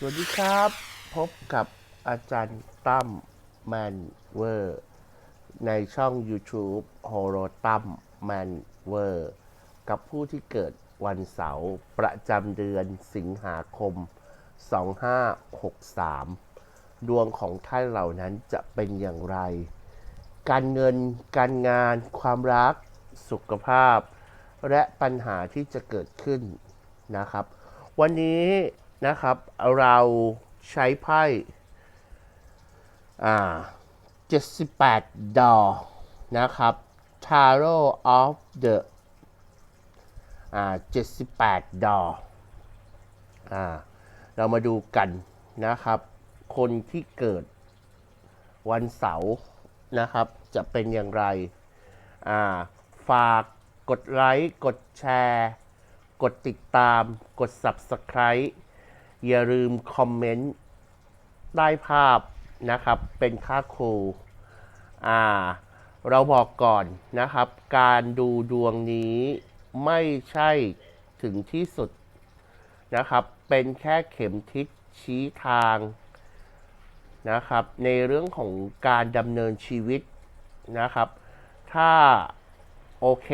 สวัสดีครับ พบกับอาจารย์ตั้มแมนเวอร์ ในช่อง YouTube โฮโรตั้มแมนเวอร์ กับผู้ที่เกิดวันเสาร์ประจำเดือนสิงหาคม 2563 ดวงของท่านเหล่านั้นจะเป็นอย่างไร การเงินการงาน ความรัก สุขภาพ และปัญหาที่จะเกิดขึ้นนะครับ วันนี้ นะครับ เราใช้ไพ่อ่า78 ดอนะครับ Tarot of the อ่า78 ดออ่าเรามาดูกันนะครับ คนที่เกิดวันเสาร์นะครับ จะเป็นอย่างไรอ่าฝากกดไลค์ กดแชร์ กดติดตาม กด Subscribe อย่าลืมคอมเมนต์ใต้ภาพนะครับ เป็นค่าครูอ่า เราบอกก่อนนะครับ การดูดวงนี้ไม่ใช่ถึงที่สุดนะครับ เป็นแค่เข็มทิศชี้ทางนะครับ ในเรื่องของการดำเนินชีวิตนะครับ ถ้าโอเค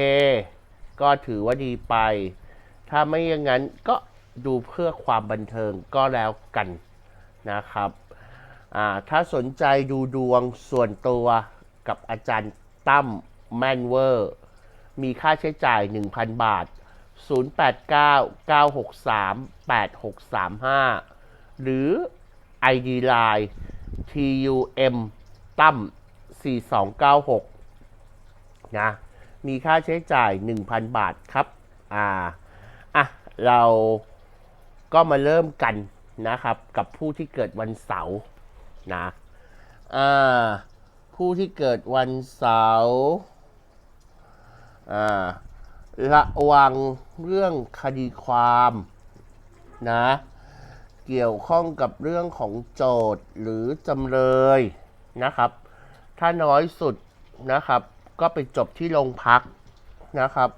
ก็ถือว่าดีไป ถ้าไม่อย่างนั้นก็ ดูเพื่อความบันเทิงก็แล้วกันนะครับ ถ้าสนใจดูดวงส่วนตัวกับอาจารย์ตั้มแมนเวอร์ มีค่าใช้จ่าย 1,000 บาท 0899638635 หรือ ID Line TUM ตั้ม4296 นะ มีค่าใช้จ่าย 1,000 บาทครับ อ่า อะ เรา ก็มาเริ่มกันนะครับ กับผู้ที่เกิดวันเสาร์นะผู้ที่เกิดวันเสาร์ระวังเรื่องคดีความนะเกี่ยวข้องกับเรื่องของโจทย์หรือจำเลยนะครับ ถ้าน้อยสุดนะครับ ก็ไปจบที่โรงพักนะครับ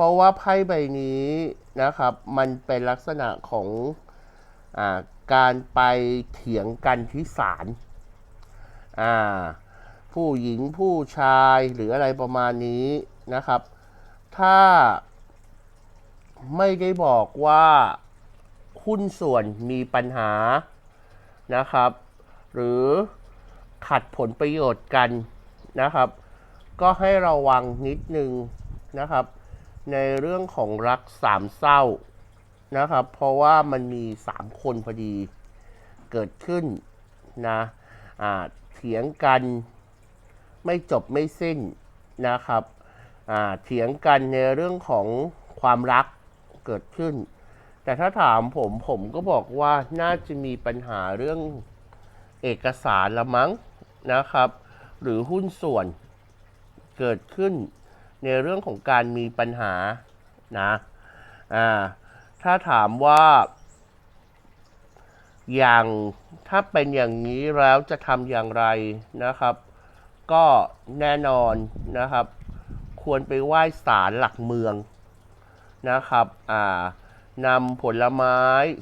ราะว่าไพ่ใบนี้นะครับ มันเป็นลักษณะของอการไปเถียงกันที่ศาลผู้หญิงผู้ชายหรืออะไรประมาณนี้นะครับ ถ้าไม่ได้บอกว่าหุ้นส่วนมีปัญหานะครับ หรือขัดผลประโยชน์กันนะครับ ก็ให้ระวังนิดนึงนะครับ ในเรื่องของรักสามเศร้านะครับ เพราะว่ามันมีสามคนพอดีเกิดขึ้นนะเถียงกันไม่จบไม่สิ้นนะครับเถียงกันในเรื่องของความรักเกิดขึ้น แต่ถ้าถามผมผมก็บอกว่าน่าจะมีปัญหาเรื่องเอกสารละมั้งนะครับ หรือหุ้นส่วนเกิดขึ้น ในเรื่องของการมีปัญหานะอ่าถ้าถามว่า อย่างถ้าเป็นอย่างนี้แล้วจะทำอย่างไรนะครับ ก็แน่นอนนะครับ ควรไปไหว้ศาลหลักเมืองนะครับอ่านำผลไม้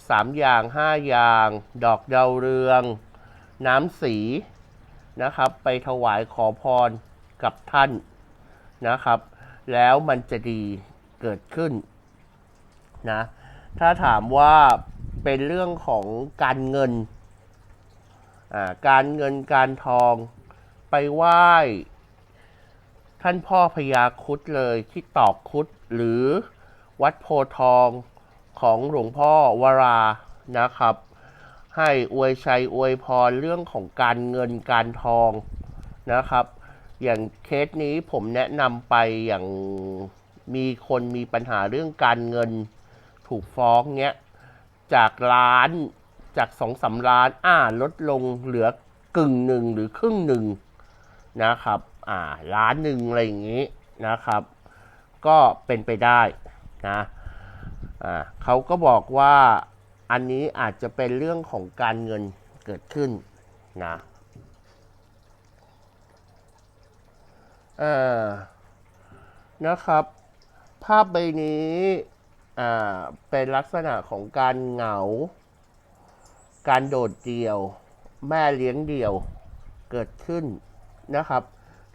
สามอย่างห้าอย่าง ดอกดาวเรือง น้ำสีนะครับ ไปถวายขอพรกับท่าน นะครับ แล้วมันจะดีเกิดขึ้นนะถ้าถามว่าเป็นเรื่องของการเงิน การเงินการทองไปไหว้ท่านพ่อพญาคุดเลยที่ตอกคุดหรือวัดโพทองของหลวงพ่อวรานะครับ ให้อวยชัยอวยพรเรื่องของการเงินการทองนะครับ อย่างเคสนี้ผมแนะนำไปอย่างมีคนมีปัญหาเรื่องการเงินถูกฟ้องเนี้ย จากล้านจากสองสาล้านอ่าลดลงเหลือกึ่งหนึ่งหรือครึ่งหนึ่งนะครับ อ่าล้านหนึ่งอะไรอย่างนี้นะครับ ก็เป็นไปได้นะอ่าเขาก็บอกว่าอันนี้อาจจะเป็นเรื่องของการเงินเกิดขึ้นนะ อ่อนะครับ ภาพใบนี้อ่าเป็นลักษณะของการเหงา การโดดเดี่ยว แม่เลี้ยงเดี่ยวเกิดขึ้นนะครับ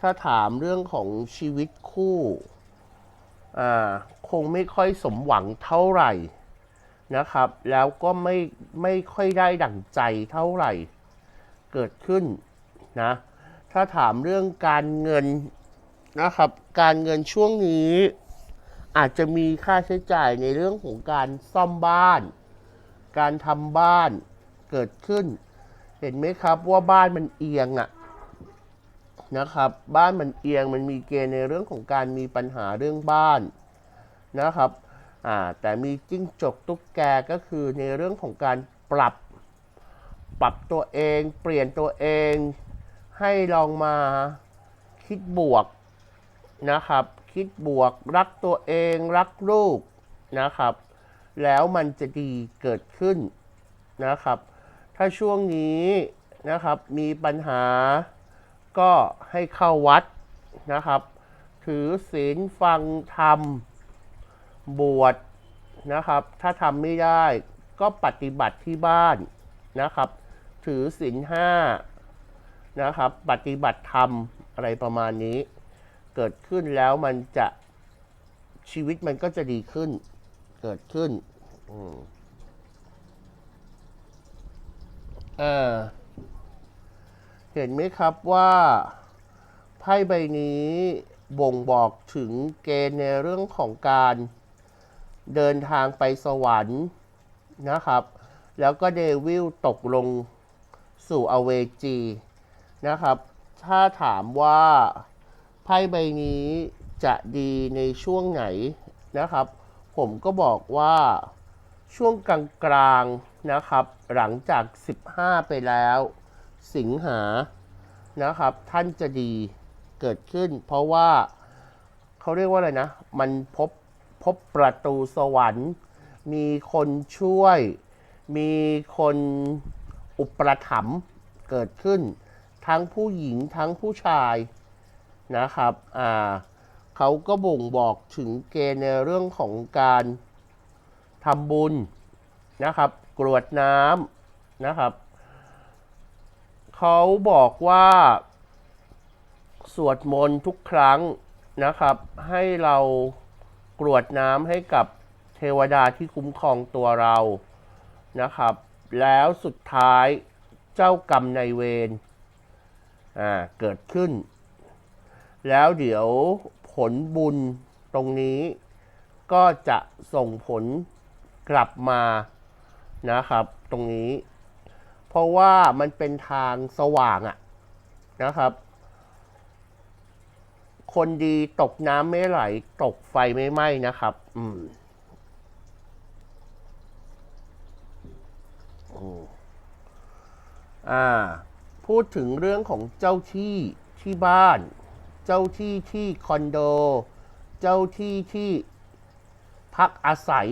ถ้าถามเรื่องของชีวิตคู่อ่าคงไม่ค่อยสมหวังเท่าไหร่นะครับ แล้วก็ไม่ไม่ค่อยได้ดั่งใจเท่าไหร่ เกิดขึ้นนะ ถ้าถามเรื่องการเงิน นะครับ การเงินช่วงนี้ อาจจะมีค่าใช้จ่ายในเรื่องของการซ่อมบ้าน การทำบ้านเกิดขึ้น เห็นไหมครับว่าบ้านมันเอียงอะนะครับ บ้านมันเอียงมันมีเกณฑ์ในเรื่องของการมีปัญหาเรื่องบ้านนะครับอ่าแต่มีจิ้งจกตุ๊กแกก็คือในเรื่องของการปรับปรับตัวเอง เปลี่ยนตัวเอง ให้ลองมาคิดบวก นะครับ คิดบวกรักตัวเองรักลูกนะครับ แล้วมันจะดีเกิดขึ้นนะครับ ถ้าช่วงนี้นะครับมีปัญหาก็ให้เข้าวัดนะครับ ถือศีลฟังธรรม บวชนะครับ ถ้าทำไม่ได้ก็ปฏิบัติที่บ้านนะครับ ถือศีลห้านะครับ ปฏิบัติธรรมอะไรประมาณนี้ เกิดขึ้นแล้วมันจะชีวิตมันก็จะดีขึ้น เกิดขึ้นอืมเออเห็นไหมครับว่าไพ่ใบนี้บ่งบอกถึงเกณฑ์ในเรื่องของการเดินทางไปสวรรค์นะครับ แล้วก็เดวิลตกลงสู่อเวจีนะครับ ถ้าถามว่า ไพ่ใบนี้จะดีในช่วงไหนนะครับ ผมก็บอกว่าช่วงกลางๆนะครับ หลังจาก 15 ไปแล้ว สิงหานะครับ ท่านจะดีเกิดขึ้น เพราะว่าเขาเรียกว่าอะไรนะ มันพบพบประตูสวรรค์ มีคนช่วย มีคนอุปถัมภ์เกิดขึ้น ทั้งผู้หญิงทั้งผู้ชาย นะครับอ่าเขาก็บ่งบอกถึงเกณฑ์ในเรื่องของการทำบุญนะครับ กรวดน้ำนะครับ เขาบอกว่าสวดมนต์ทุกครั้งนะครับ ให้เรากรวดน้ำให้กับเทวดาที่คุ้มครองตัวเรานะครับ แล้วสุดท้ายเจ้ากรรมนายเวรเกิดขึ้น แล้วเดี๋ยวผลบุญตรงนี้ ก็จะส่งผลกลับมานะครับ ตรงนี้ เพราะว่ามันเป็นทางสว่างอะนะครับ คนดีตกน้ำไม่ไหล ตกไฟไม่ไหม้นะครับ อืมอ่า พูดถึงเรื่องของเจ้าที่ที่บ้าน เจ้าที่ที่คอนโด เจ้าที่ที่พักอาศัย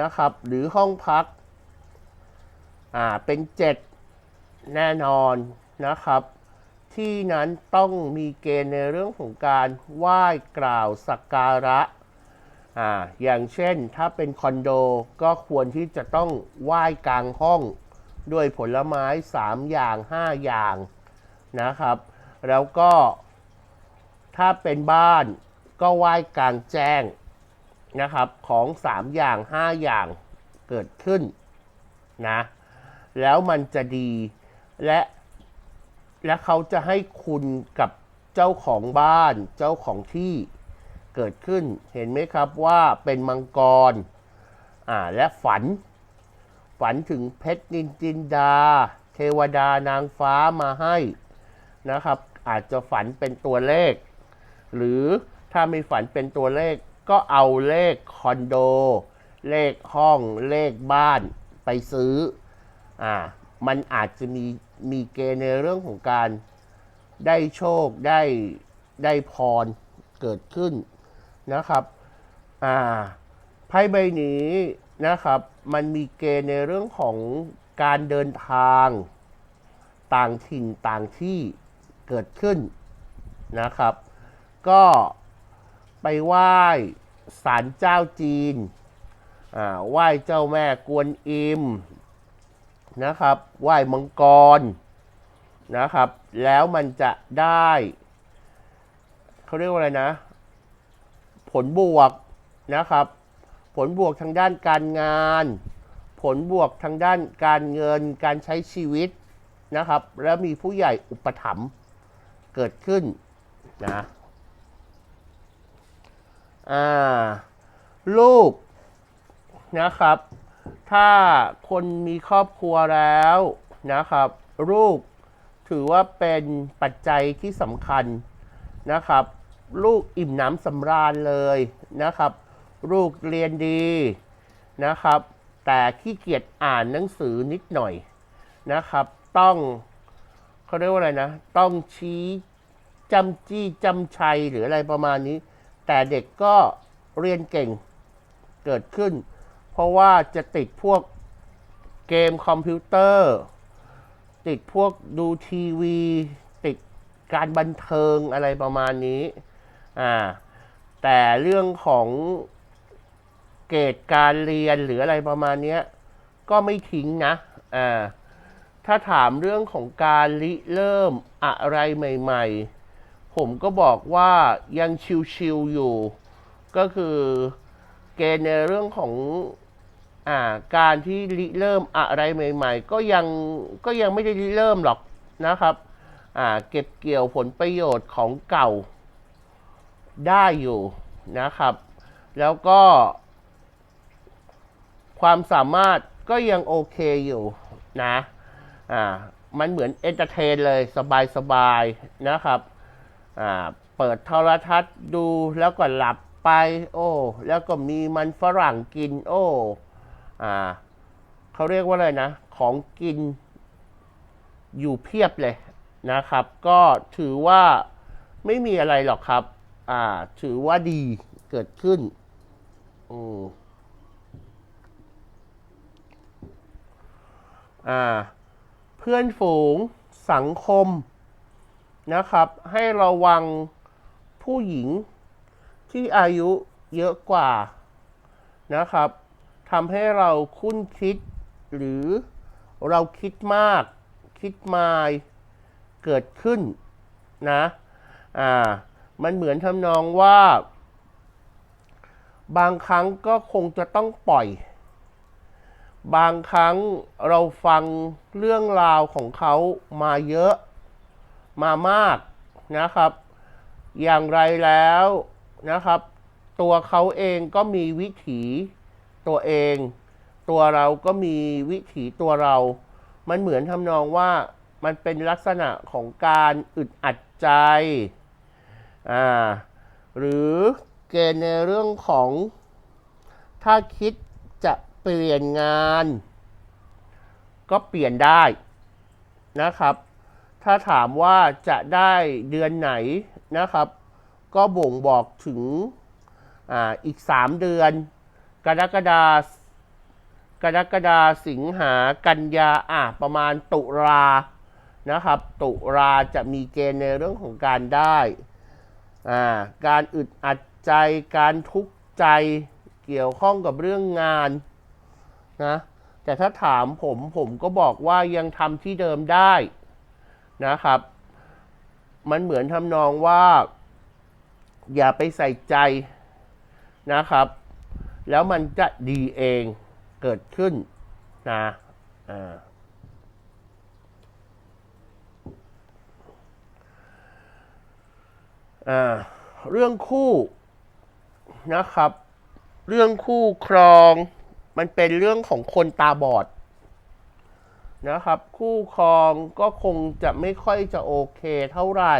นะครับ หรือห้องพัก อ่า เป็นเจ็ดแน่นอนนะครับ ที่นั้นต้องมีเกณฑ์ในเรื่องของการไหว้กล่าวสักการะ อ่า อย่างเช่นถ้าเป็นคอนโดก็ควรที่จะต้องไหว้กลางห้องด้วยผลไม้ 3 อย่าง 5 อย่างนะครับ แล้วก็ ถ้าเป็นบ้านก็ไหว้กลางแจ้งนะครับของ 3 อย่าง 5 อย่างเกิดขึ้นนะแล้วมันจะดีและและเขาจะให้คุณกับเจ้าของบ้านเจ้าของที่เกิดขึ้นเห็นไหมครับว่าเป็นมังกรอ่าและฝัน ฝันถึงเพชรนินจินดา เทวดานางฟ้ามาให้นะครับ อาจจะฝันเป็นตัวเลข หรือถ้าม่ฝันเป็นตัวเลขก็เอาเลขคอนโด เลขห้องเลขบ้านไปซื้ออ่ามันอาจจะมีมีเกณฑ์ในเรื่องของการได้โชคได้ได้พรเกิดขึ้นนะครับอ่าไพ่ใบนี้นะครับ มันมีเกณฑ์ในเรื่องของการเดินทางต่างถิ่นต่างที่เกิดขึ้นนะครับ ก็ไปไหว้ศาลเจ้าจีนไหว้เจ้าแม่กวนอิมนะครับ ไหว้มังกรนะครับ แล้วมันจะได้ เขาเรียกว่าอะไรนะ ผลบวกนะครับ ผลบวกทางด้านการงาน ผลบวกทางด้านการเงินการใช้ชีวิตนะครับ แล้วมีผู้ใหญ่อุปถัมภ์เกิดขึ้นนะ อ่าลูกนะครับ ถ้าคนมีครอบครัวแล้วนะครับลูกถือว่าเป็นปัจจัยที่สำคัญนะครับ ลูกอิ่มน้ำสำราญเลยนะครับ ลูกเรียนดีนะครับ แต่ขี้เกียจอ่านหนังสือนิดหน่อยนะครับ ต้องเขาเรียกว่าอะไรนะ ต้องชี้จำจี้จำชัยหรืออะไรประมาณนี้ แต่เด็กก็เรียนเก่งเกิดขึ้น เพราะว่าจะติดพวกเกมคอมพิวเตอร์ ติดพวกดูทีวี ติดการบันเทิงอะไรประมาณนี้อ่าแต่เรื่องของเกรดการเรียนหรืออะไรประมาณนี้ก็ไม่ทิ้งนะอ่าถ้าถามเรื่องของการริเริ่มอะไรใหม่ ๆ ผมก็บอกว่ายังชิวๆอยู่ ก็คือเกณฑ์ในเรื่องของอ่าการที่ริเริ่มอะไรใหม่ ๆ ก็ยังก็ยังไม่ได้ริเริ่มหรอกนะครับอ่าเก็บเกี่ยวผลประโยชน์ของเก่าได้อยู่นะครับ แล้วก็ ความสามารถก็ยังโอเคอยู่นะอ่ามันเหมือนเอนเตอร์เทนเลยสบายๆนะครับ เปิดโทรทัศน์ดูแล้วก็หลับไป โอ้ แล้วก็มีมันฝรั่งกิน โอ้อ่าเขาเรียกว่าอะไรนะ ของกินอยู่เพียบเลยนะครับ ก็ถือว่าไม่มีอะไรหรอกครับ อ่า ถือว่าดีเกิดขึ้นอืมอ่า เพื่อนฝูงสังคม นะครับ ให้ระวังผู้หญิงที่อายุเยอะกว่านะครับทำให้เราคุ้นคิด หรือเราคิดมาก คิดมายเกิดขึ้นนะอ่ามันเหมือนทำนองว่า บางครั้งก็คงจะต้องปล่อย บางครั้งเราฟังเรื่องราวของเขามาเยอะ มามากนะครับ อย่างไรแล้วนะครับ ตัวเขาเองก็มีวิถีตัวเอง ตัวเราก็มีวิถีตัวเรา มันเหมือนทำนองว่ามันเป็นลักษณะของการอึดอัดใจอ่าหรือเกณฑ์ในเรื่องของถ้าคิดจะเปลี่ยนงาน ก็เปลี่ยนได้นะครับ ถ้าถามว่าจะได้เดือนไหนนะครับ ก็บ่งบอกถึงออีก 3 เดือน กรกฎากรกฎาสิงหากันยาอะประมาณตุลานะครับ ตุลาจะมีเกณฑ์ในเรื่องของการได้อ่าการอึดอัดใจการทุกข์ใจเกี่ยวข้องกับเรื่องงานนะแต่ถ้าถามผมผมก็บอกว่ายังทำที่เดิมได้ นะครับ มันเหมือนทำนองว่า อย่าไปใส่ใจนะครับ แล้วมันจะดีเองเกิดขึ้นนะอ่าอ่าเรื่องคู่นะครับ เรื่องคู่ครองมันเป็นเรื่องของคนตาบอด นะครับ คู่ครองก็คงจะไม่ค่อยจะโอเคเท่าไหร่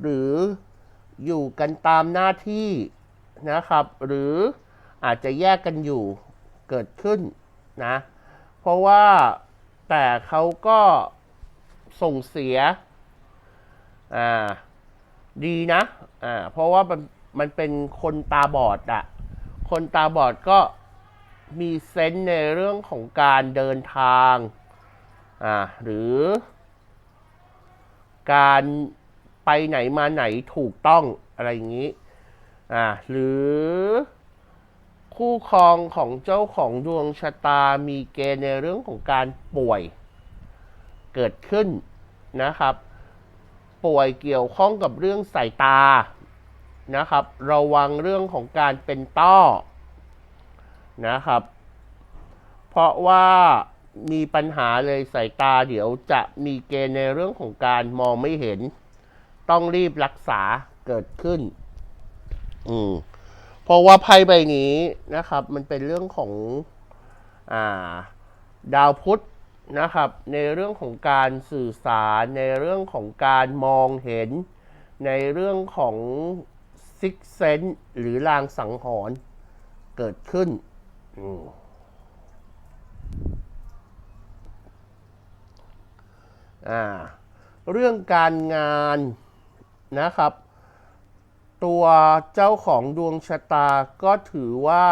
หรืออยู่กันตามหน้าที่นะครับ หรืออาจจะแยกกันอยู่เกิดขึ้นนะ เพราะว่าแต่เขาก็ส่งเสียอ่าดีนะอ่าเพราะว่ามันมันเป็นคนตาบอดอะคนตาบอดก็มีเซนส์ในเรื่องของการเดินทาง อ่าหรือ การไปไหนมาไหนถูกต้องอะไรอย่างนี้อ่าหรือคู่ครองของเจ้าของดวงชะตามีเกณฑ์ในเรื่องของการป่วยเกิดขึ้นนะครับ ป่วยเกี่ยวข้องกับเรื่องสายตานะครับ ระวังเรื่องของการเป็นต้อนะครับ เพราะว่า มีปัญหาเลยสายตาเดี๋ยวจะมีเกณฑ์ในเรื่องของการมองไม่เห็น ต้องรีบรักษาเกิดขึ้น อืมเพราะว่าไพ่ใบนี้นะครับ มันเป็นเรื่องของอ่า ดาวพุธนะครับ ในเรื่องของการสื่อสาร ในเรื่องของการมองเห็น ในเรื่องของซิกเซนหรือลางสังหรณ์เกิดขึ้น อืม อ่าเรื่องการงานนะครับ ตัวเจ้าของดวงชะตาก็ถือว่า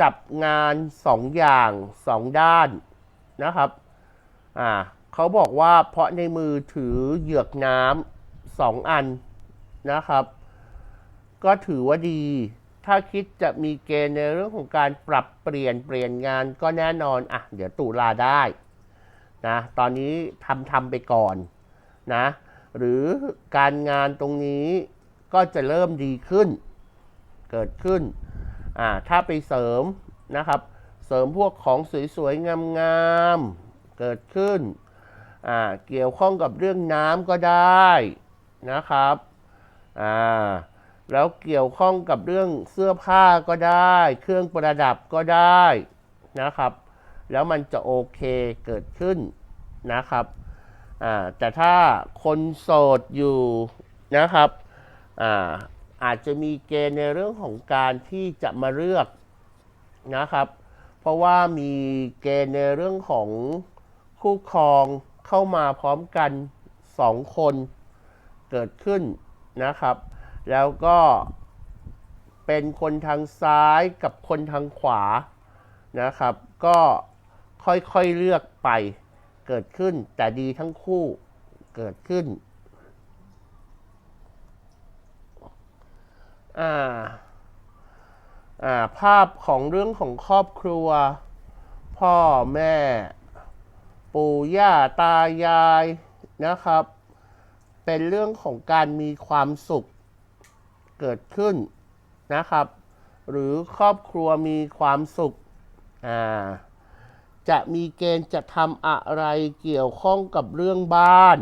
จับงานสองอย่างสองด้านนะครับอ่าเขาบอกว่าเพราะในมือถือเหยือกน้ำสองอันนะครับ ก็ถือว่าดี ถ้าคิดจะมีเกณฑ์ในเรื่องของการปรับเปลี่ยนเปลี่ยนงานก็แน่นอนอะเดี๋ยวตุลาได้ นะตอนนี้ทำทำไปก่อนนะหรือการงานตรงนี้ก็จะเริ่มดีขึ้น เกิดขึ้นอ่าถ้าไปเสริมนะครับ เสริมพวกของสวยๆงามๆเกิดขึ้นอ่าเกี่ยวข้องกับเรื่องน้ำก็ได้นะครับอ่าแล้วเกี่ยวข้องกับเรื่องเสื้อผ้าก็ได้ เครื่องประดับก็ได้นะครับ แล้วมันจะโอเคเกิดขึ้นนะครับแต่ถ้าคนโสดอยู่นะครับอาอาจจะมีเกณฑ์ในเรื่องของการที่จะมาเลือกนะครับ เพราะว่ามีเกณฑ์ในเรื่องของคู่ครองเข้ามาพร้อมกันสองคนเกิดขึ้นนะครับ แล้วก็เป็นคนทางซ้ายกับคนทางขวานะครับ ก็ ค่อยๆเลือกไป เกิดขึ้นแต่ดีทั้งคู่เกิดขึ้น อ่า อ่า ภาพของเรื่องของครอบครัว พ่อแม่ ปู่ย่าตายายนะครับ เป็นเรื่องของการมีความสุขเกิดขึ้นนะครับ หรือครอบครัวมีความสุข อ่า จะมีเกณฑ์จะทำอะไรเกี่ยวข้องกับเรื่องบ้าน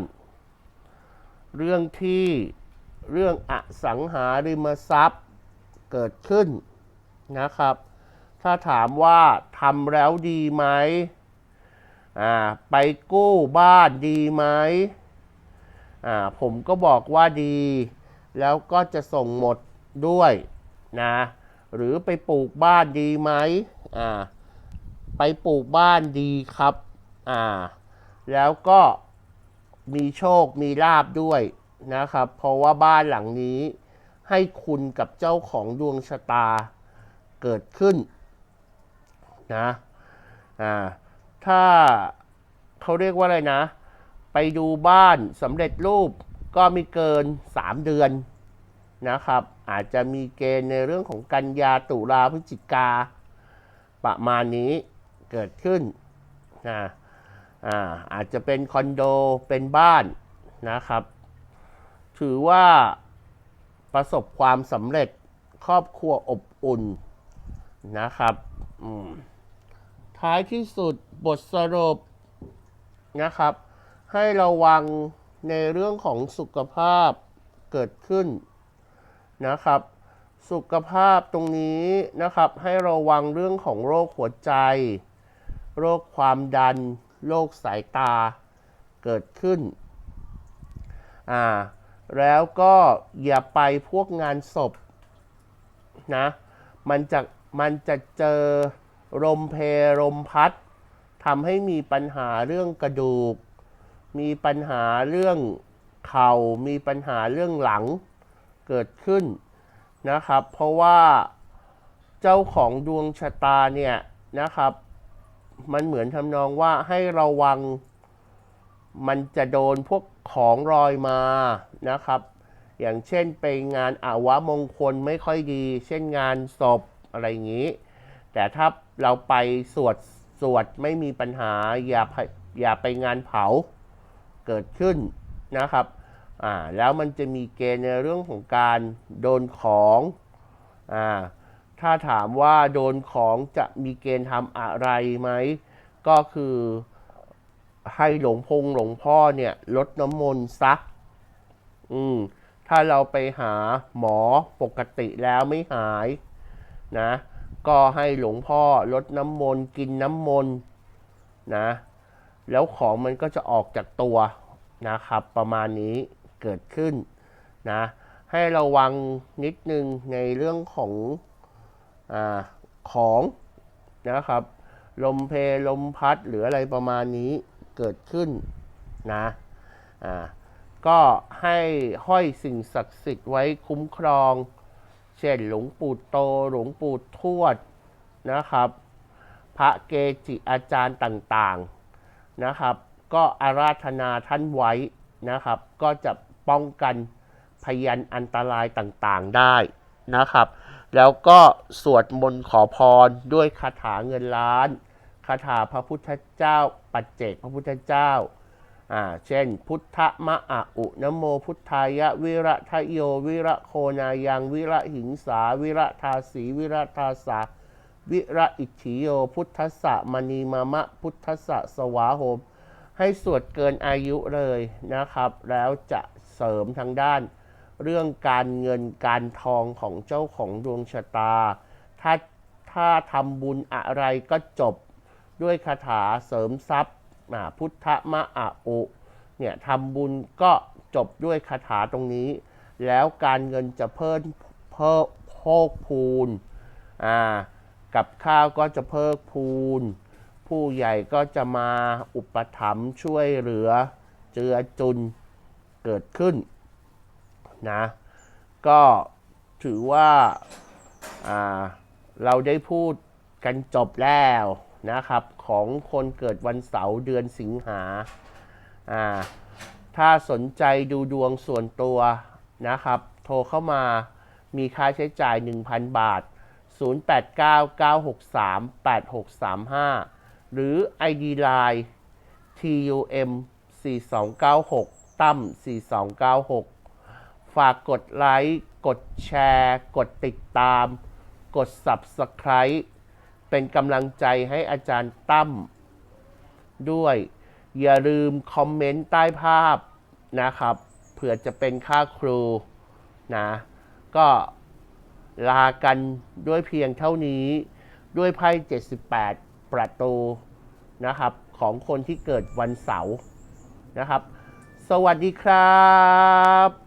เรื่องที่เรื่องอสังหาริมทรัพย์เกิดขึ้นนะครับ ถ้าถามว่าทำแล้วดีไหมอ่าไปกู้บ้านดีไหมอ่าผมก็บอกว่าดี แล้วก็จะส่งหมดด้วยนะหรือไปปลูกบ้านดีไหมอ่า ไปปลูกบ้านดีครับ อ่า แล้วก็มีโชคมีลาบด้วยนะครับ เพราะว่าบ้านหลังนี้ให้คุณกับเจ้าของดวงชะตาเกิดขึ้นนะอ่าถ้าเขาเรียกว่าอะไรนะ ไปดูบ้านสำเร็จรูปก็ม่เกิน 3 เดือนนะครับ อาจจะมีเกณฑ์ในเรื่องของกันยาตุลาพฤศจิกาประมาณนี้ เกิดขึ้นนะอ่าอาจจะเป็นคอนโดเป็นบ้านนะครับ ถือว่าประสบความสำเร็จครอบครัวอบอุ่นนะครับ ท้ายที่สุดบทสรุปนะครับ ให้ระวังในเรื่องของสุขภาพเกิดขึ้นนะครับ สุขภาพตรงนี้นะครับให้ระวังเรื่องของโรคหัวใจ โรคความดัน โรคสายตาเกิดขึ้น อ่า แล้วก็อย่าไปพวกงานศพนะ มันจะมันจะเจอลมเพลมพัดทำให้มีปัญหาเรื่องกระดูก มีปัญหาเรื่องเข่า มีปัญหาเรื่องหลังเกิดขึ้นนะครับ เพราะว่าเจ้าของดวงชะตาเนี่ยนะครับ มันเหมือนทำนองว่าให้ระวัง มันจะโดนพวกของรอยมานะครับ อย่างเช่นไปงานอาวะมงคลไม่ค่อยดี เช่นงานศพอะไรอย่างนี้ แต่ถ้าเราไปสวดสวดไม่มีปัญหาอย่าไปอย่าไปงานเผาเกิดขึ้นนะครับอ่าแล้วมันจะมีเกณฑ์ในเรื่องของการโดนของอ่า ถ้าถามว่าโดนของจะมีเกณฑ์ทำอะไรไหม ก็คือให้หลวงพงหลวงพ่อเนี่ยลดน้ำมนต์ซัก อืม ถ้าเราไปหาหมอปกติแล้วไม่หายนะ ก็ให้หลวงพ่อลดน้ำมนต์กินน้ำมนต์นะ แล้วของมันก็จะออกจากตัวนะครับ ประมาณนี้เกิดขึ้นนะ ให้ระวังนิดนึงในเรื่องของ อของนะครับลมเพลลมพัดหรืออะไรประมาณนี้เกิดขึ้นนะอ่าก็ให้ห้อยสิ่งศักดิ์สิทธิ์ไว้คุ้มครอง เช่นหลวงปู่โตหลวงปู่ทวดนะครับ พระเกจิอาจารย์ต่างๆนะครับ ก็อาราธนาท่านไว้นะครับ ก็จะป้องกันพยันอันตรายต่างๆได้นะครับ แล้วก็สวดมนต์ขอพรด้วยคาถาเงินล้าน คาถาพระพุทธเจ้า ปัจเจกพระพุทธเจ้าอ่าเช่น พุทธมะอะอุนโมพุทธายะ วิระทะโย วิระโคนายังวิระหิงสา วิระทาสีวิระทาสาวิระอิทิโย พุทธสะมณีมามะ พุทธสะสวาโหม ให้สวดเกินอายุเลยนะครับ แล้วจะเสริมทางด้าน เรื่องการเงินการทองของเจ้าของดวงชะตา ถ้าถ้าทำบุญอะไรก็จบด้วยคาถาเสริมทรัพย์พุทธมะอะอุเนี่ยทำบุญก็จบด้วยคาถาตรงนี้ แล้วการเงินจะเพิ่มเพิ่มโพกพูนอ่ากับข้าวก็จะเพิ่มพูน ผู้ใหญ่ก็จะมาอุปถัมภ์ช่วยเหลือเจือจุนเกิดขึ้น นะ ก็ถือว่าอ่าเราได้พูดกันจบแล้วนะครับ ของคนเกิดวันเสาร์เดือนสิงหาอ่าถ้าสนใจดูดวงส่วนตัวนะครับ โทรเข้ามามีค่าใช้จ่าย 1,000 บาท 0899638635 หรือ ID Line TUM 4296ตั้ม4296 ฝากกดไลค์ กดแชร์ กดติดตาม กด Subscribe เป็นกำลังใจให้อาจารย์ตั้มด้วย อย่าลืมคอมเมนต์ใต้ภาพนะครับ เผื่อจะเป็นค่าครูนะ ก็ลากันด้วยเพียงเท่านี้ ด้วยไพ่ 78 ประตูนะครับ ของคนที่เกิดวันเสาร์นะครับ สวัสดีครับ